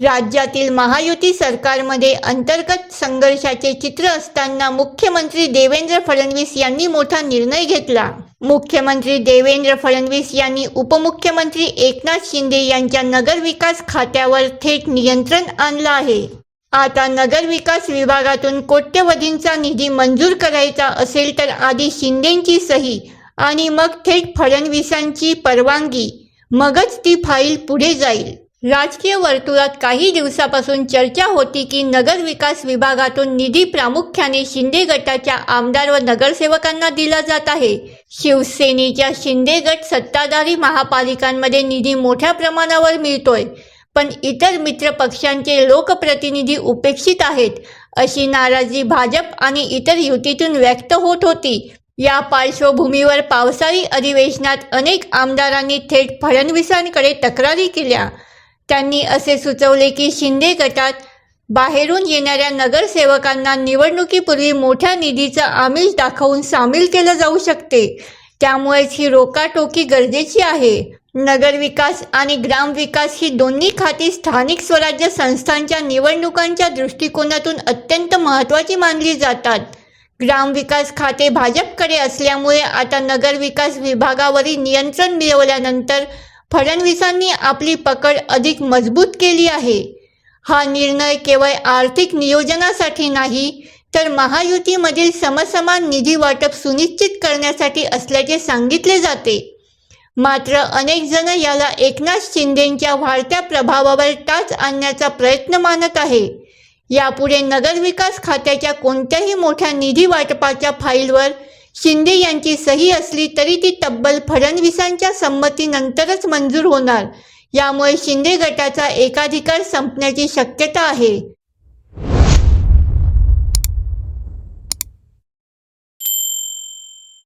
राज्यातील महायुती सरकारमध्ये अंतर्गत संघर्षाचे चित्र असताना मुख्यमंत्री देवेंद्र फडणवीस यांनी मोठा निर्णय घेतला. मुख्यमंत्री देवेंद्र फडणवीस यांनी उपमुख्यमंत्री एकनाथ शिंदे यांच्या नगरविकास खात्यावर थेट नियंत्रण आणलं आहे. आता नगरविकास विभागातून कोट्यवधींचा निधी मंजूर करायचा असेल तर आधी शिंदेंची सही आणि मग थेट फडणवीसांची परवानगी. मगच ती फाईल पुढे जाईल. राजकीय वर्तुळात काही दिवसापासून चर्चा होती की नगरविकास विभागातून निधी प्रामुख्याने शिंदे गटाच्या आमदार व नगरसेवकांना दिला जात आहे. शिवसेनेच्या शिंदे गट सत्ताधारी महापालिकांमध्ये निधी मोठ्या प्रमाणावर मिळतोय पण इतर मित्र पक्षांचे लोकप्रतिनिधी उपेक्षित आहेत अशी नाराजी भाजप आणि इतर युतीतून व्यक्त होत होती. या पार्श्वभूमीवर पावसाळी अधिवेशनात अनेक आमदारांनी थेट फडणवीसांकडे तक्रारी केल्या. त्यांनी असे सुचवले की शिंदे गटात बाहेरून येणाऱ्या नगरसेवकांना निवडणुकीपूर्वी मोठ्या निधीचं आमिष दाखवून सामील केलं जाऊ शकते. त्यामुळेच ही रोकाटोकी गरजेची आहे. नगरविकास आणि ग्रामविकास ही दोन्ही खाती स्थानिक स्वराज्य संस्थांच्या निवडणुकांच्या दृष्टिकोनातून अत्यंत महत्त्वाची मानली जातात. ग्रामविकास खाते भाजपकडे असल्यामुळे आता नगरविकास विभागावरील नियंत्रण मिळवल्यानंतर फडणवीसांनी आपली पकड अधिक मजबूत केली आहे. हा निर्णय केवळ आर्थिक नियोजनासाठी नाही तर महायुतीमधील समसमान निधी वाटप सुनिश्चित करण्यासाठी असल्याचे सांगितले जाते. मात्र अनेक जण याला एकनाथ शिंदेंच्या वाढत्या प्रभावावर टाच आणण्याचा प्रयत्न मानत आहे. यापुढे नगरविकास खात्याच्या कोणत्याही मोठ्या निधी वाटपाच्या फाईलवर शिंदे यांची सही असली तरी ती तब्बल फडणवीसांच्या संमतीनंतरच मंजूर होणार. यामुळे शिंदे गटाचा एकाधिकार संपण्याची शक्यता आहे.